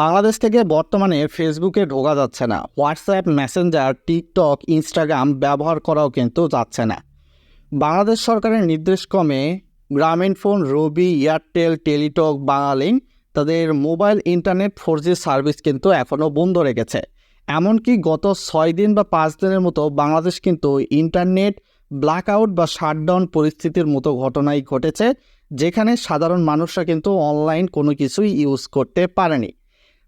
বাংলাদেশ থেকে বর্তমানে ফেসবুকে ঢোকা যাচ্ছে না। হোয়াটসঅ্যাপ মেসেঞ্জার টিকটক ইনস্টাগ্রাম ব্যবহার করাও কিন্তু যাচ্ছে না। বাংলাদেশ সরকারের নির্দেশক্রমে গ্রামীণ ফোন, রবি এয়ারটেল টেলিটক বাঙালিং তাদের mobile, internet four G service কিন্তু এখনও বন্ধ রেখেছে। এমনকি গত ছয় দিন বা পাঁচ দিনের মতো বাংলাদেশ কিন্তু ইন্টারনেট ব্ল্যাকআউট বা শাটডাউন পরিস্থিতির মতো ঘটনাই ঘটেছে, যেখানে সাধারণ মানুষরা কিন্তু অনলাইন কোনো কিছুই ইউজ করতে পারেনি।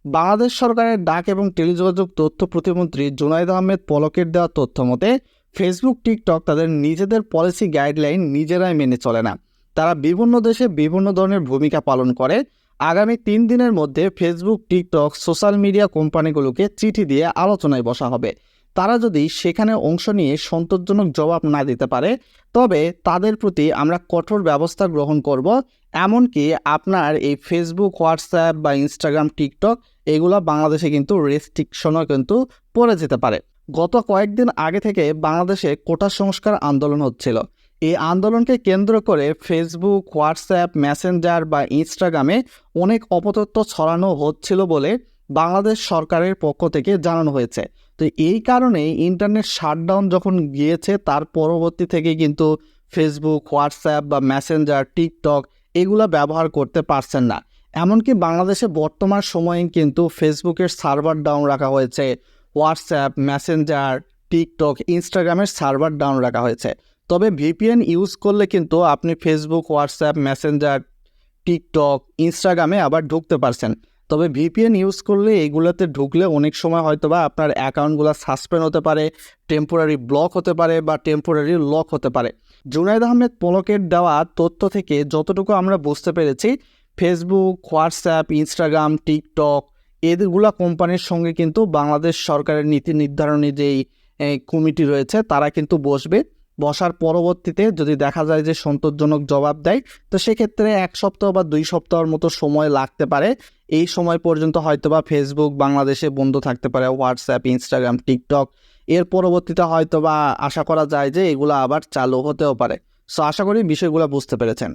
বাংলাদেশ সরকারের ডাক এবং টেলিযোগাযোগ তথ্য প্রতিমন্ত্রী জুনাইদ আহমেদ পলকের দেওয়া তথ্য মতে ফেসবুক টিকটক তাদের নিজেদের পলিসি গাইডলাইন নিজেরাই মেনে চলে না। তারা বিভিন্ন দেশে বিভিন্ন ধরনের ভূমিকা পালন করে। আগামী তিন দিনের মধ্যে ফেসবুক টিকটক সোশ্যাল মিডিয়া কোম্পানিগুলোকে চিঠি দিয়ে আলোচনায় বসা হবে। তারা যদি সেখানে অংশ নিয়ে সন্তোষজনক জবাব না দিতে পারে, তবে তাদের প্রতি আমরা কঠোর ব্যবস্থা গ্রহণ করব। এমনকি আপনার এই ফেসবুক হোয়াটসঅ্যাপ বা ইনস্টাগ্রাম টিকটক এগুলো বাংলাদেশে কিন্তু রেস্ট্রিকশনও কিন্তু পড়ে যেতে পারে। গত কয়েকদিন আগে থেকে বাংলাদেশে কোটা সংস্কার আন্দোলন হচ্ছিল। এই আন্দোলনকে কেন্দ্র করে ফেসবুক হোয়াটসঅ্যাপ মেসেঞ্জার বা ইনস্টাগ্রামে অনেক অপতথ্য ছড়ানো হচ্ছিল বলে বাংলাদেশ সরকারের পক্ষ থেকে জানানো হয়েছে। তো এই কারণে ইন্টারনেট শাটডাউন যখন গিয়েছে, তার পরবর্তী থেকে কিন্তু ফেসবুক হোয়াটসঅ্যাপ বা মেসেঞ্জার টিকটক এগুলো ব্যবহার করতে পারছেন না। এমনকি বাংলাদেশে বর্তমান সময়ে কিন্তু ফেসবুকের সার্ভার ডাউন রাখা হয়েছে। হোয়াটসঅ্যাপ মেসেঞ্জার টিকটক ইনস্টাগ্রামের সার্ভার ডাউন রাখা হয়েছে। তবে ভিপিএন ইউজ করলে কিন্তু আপনি ফেসবুক হোয়াটসঅ্যাপ মেসেঞ্জার টিকটক ইনস্টাগ্রামে আবার ঢুকতে পারছেন। তবে ভিপিএন ইউজ করলে এগুলোতে ঢুকলে অনেক সময় হয়তো বা আপনার অ্যাকাউন্টগুলো সাসপেন্ড হতে পারে টেম্পোরারি ব্লক হতে পারে বা টেম্পোরারি লক হতে পারে। জুনাইদ আহমেদ পলকের দেওয়া তথ্য থেকে যতটুকু আমরা বুঝতে পেরেছি ফেসবুক হোয়াটসঅ্যাপ ইনস্টাগ্রাম টিকটক এগুলা কোম্পানির সঙ্গে কিন্তু বাংলাদেশ সরকারের নীতি নির্ধারণী যেই কমিটি রয়েছে, তারা কিন্তু বসবে। বসার পরবর্তীতে যদি দেখা যায় যে সন্তোষজনক জবাব দেয়, তো সেক্ষেত্রে এক সপ্তাহ বা দুই সপ্তাহের মতো সময় লাগতে পারে। এই সময় পর্যন্ত হয়তোবা ফেসবুক বাংলাদেশে বন্ধ থাকতে পারে হোয়াটসঅ্যাপ ইনস্টাগ্রাম টিকটক এর পরবর্তীতে হয়তোবা আশা করা যায় যে এগুলো আবার চালু হতেও পারে। সো আশা করি বিষয়গুলো বুঝতে পেরেছেন।